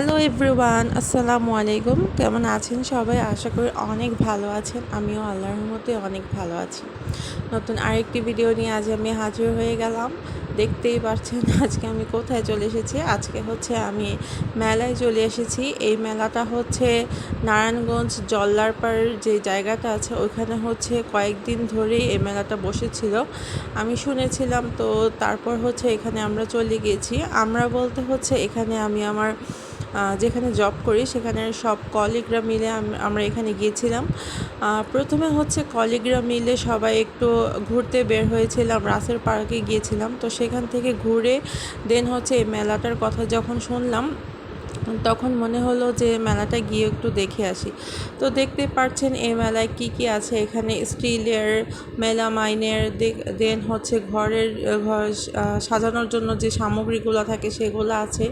Hello everyone, আসসালামু আলাইকুম। কেমন আছেন সবাই? আশা করি অনেক ভালো আছেন। আমিও আল্লাহর মতে অনেক ভালো আছি। নতুন আরেকটি ভিডিও নিয়ে আজ আমি হাজির হয়ে গেলাম। দেখতেই পাচ্ছেন, আজকে আমি কোথায় চলে এসেছি? আজকে হচ্ছে আমি মেলায় চলে এসেছি। এই মেলাটা হচ্ছে নারায়ণগঞ্জ জল্লারপাড় যে জায়গাটা আছে, ওইখানে হচ্ছে কয়েকদিন ধরেই এই মেলাটা বসেছিল। আমি শুনেছিলাম তো তারপর হচ্ছে এখানে আমরা চলে গিয়েছি। আমরা বলতে হচ্ছে এখানে আমি আমার যেখানে জব করি, সেখানে সব কলিগরা মিলে আমরা এখানে গিয়েছিলাম। প্রথমে হচ্ছে কলিগরা মিলে সবাই একটু ঘুরতে বের হয়েছিলাম রাসের পার্কে গিয়েছিলাম। তো সেখান থেকে ঘুরে দেন হচ্ছে এই মেলাটার কথা যখন শুনলাম তখন মনে হলো যে মেলাটা গিয়ে একটু দেখে আসি। তো দেখতে পাচ্ছেন এই মেলায় কি কি আছে? এখানে স্টিলের মেলা মেলামাইনের দেন হচ্ছে ঘরের ঘর সাজানোর জন্য যে সামগ্রীগুলো থাকে সেগুলো আছে।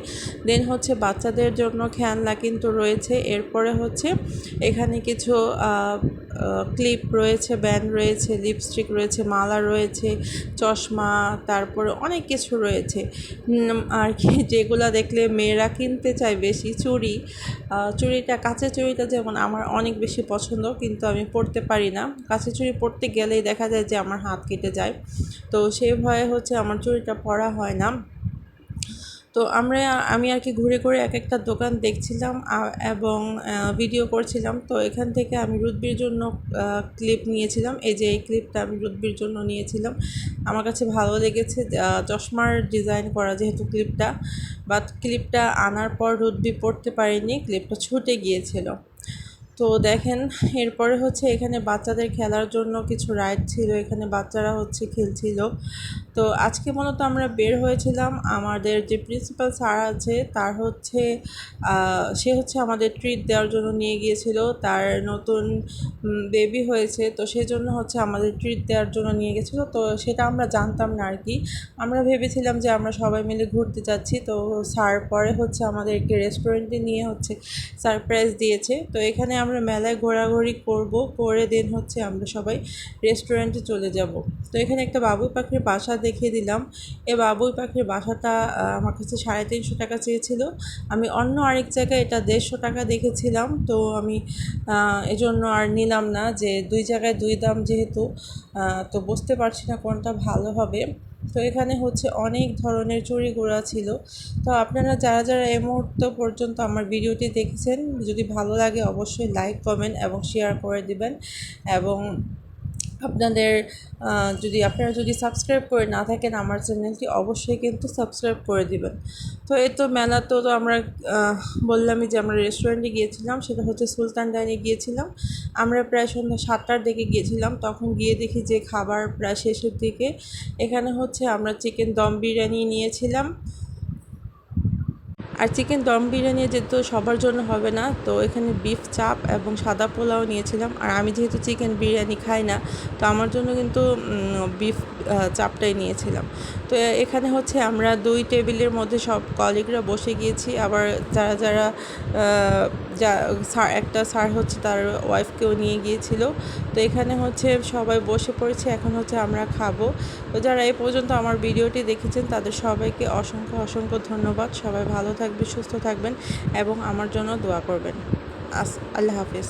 দেন হচ্ছে বাচ্চাদের জন্য খেলনা কিন্তু রয়েছে। এরপরে হচ্ছে এখানে কিছু ক্লিপ রয়েছে, ব্যান্ড রয়েছে, লিপস্টিক রয়েছে, মালা রয়েছে, চশমা, তারপরে অনেক কিছু রয়েছে। আর কি, যেগুলো দেখলে মেয়েরা কিনতে চায় বেশি চুড়ি চুড়িটা কাঁচের চুড়িটা যেমন আমার অনেক বেশি পছন্দ, কিন্তু আমি পরতে পারি না। কাঁচের চুড়ি পরতে গেলেই দেখা যায় যে আমার হাত কেটে যায়। তো সেই ভয়ে হচ্ছে আমার চুড়িটা পরা হয় না। তো আমরা, আমি আর কি ঘুরে ঘুরে এক একটা দোকান দেখছিলাম এবং ভিডিও করছিলাম। তো এখান থেকে আমি রুদ্বির জন্য ক্লিপ নিয়েছিলাম। এই যে এই ক্লিপটা আমি রুদ্বির জন্য নিয়েছিলাম। আমার কাছে ভালো লেগেছে চশমার ডিজাইন করা যেহেতু ক্লিপটা বাট ক্লিপটা আনার পর রুদ্বি পড়তে পারিনি ক্লিপটা ছুটে গিয়েছিল। তো দেখেন, এরপরে হচ্ছে এখানে বাচ্চাদের খেলার জন্য কিছু রাইড ছিল, এখানে বাচ্চারা হচ্ছে খেলছিল। তো আজকে মূলত আমরা বের হয়েছিলাম আমাদের যে প্রিন্সিপাল স্যার আছে, তার হচ্ছে সে হচ্ছে আমাদের ট্রিট দেওয়ার জন্য নিয়ে গিয়েছিল। তার নতুন বেবি হয়েছে, তো সেই জন্য হচ্ছে আমাদের ট্রিট দেওয়ার জন্য নিয়ে গেছিল তো সেটা আমরা জানতাম না আর কি আমরা ভেবেছিলাম যে আমরা সবাই মিলে ঘুরতে যাচ্ছি, তো স্যার পরে হচ্ছে আমাদেরকে রেস্টুরেন্টে নিয়ে হচ্ছে সারপ্রাইজ দিয়েছে। তো এখানে আমরা মেলায় ঘোরাঘুরি করব করে দেন হচ্ছে আমরা সবাই রেস্টুরেন্টে চলে যাব। তো এখানে একটা বাবুই পাখির বাসা দেখিয়ে দিলাম। এ বাবুই পাখির বাসাটা আমার কাছে সাড়ে তিনশো টাকা চেয়েছিল। আমি অন্য আরেক জায়গায় এটা দেড়শো টাকা দেখেছিলাম। তো আমি এজন্য আর নিলাম না যে দুই জায়গায় দুই দাম যেহেতু তো বুঝতে পারছি না কোনটা ভালো হবে। তো এখানে হচ্ছে অনেক ধরনের চুরি গোড়া ছিল। তো আপনারা যারা যারা এই মুহূর্ত পর্যন্ত আমার ভিডিওটি দেখেছেন, যদি ভালো লাগে অবশ্যই লাইক, কমেন্ট এবং শেয়ার করে দিবেন এবং আপনাদের যদি আপনারা যদি সাবস্ক্রাইব করে না থাকেন আমার চ্যানেলটি অবশ্যই কিন্তু সাবস্ক্রাইব করে দিবেন। তো এই তো মেলা তো তো আমরা বললামই যে আমরা রেস্টুরেন্টে গিয়েছিলাম, সেটা হচ্ছে সুলতান ডাইনে গিয়েছিলাম। আমরা প্রায় সন্ধ্যা সাতটার দিকে গিয়েছিলাম, তখন গিয়ে দেখি যে খাবার প্রায় শেষের দিকে। এখানে হচ্ছে আমরা চিকেন দম বিরিয়ানি নিয়েছিলাম। আর চিকেন দম বিরিয়ানি যেহেতু সবার জন্য হবে না, তো এখানে বিফ চাপ এবং সাদা পোলাও নিয়েছিলাম। আর আমি যেহেতু চিকেন বিরিয়ানি খাই না, তো আমার জন্য কিন্তু বিফ চাপটাই নিয়েছিলাম। তো এখানে হচ্ছে আমরা দুই টেবিলের মধ্যে সব কলিগরা বসে গিয়েছি। আবার যারা যারা যা একটা স্যার হচ্ছে তার ওয়াইফকেও নিয়ে গিয়েছিল। তো এখানে হচ্ছে সবাই বসে পড়েছে, এখন হচ্ছে আমরা খাব। তো যারা এই পর্যন্ত আমার ভিডিওটি দেখেছেন, তাদের সবাইকে অসংখ্য অসংখ্য ধন্যবাদ। সবাই ভালো থাকবে সুস্থ থাকবেন এবং আমার জন্য দোয়া করবেন। আস আল্লাহ হাফিজ।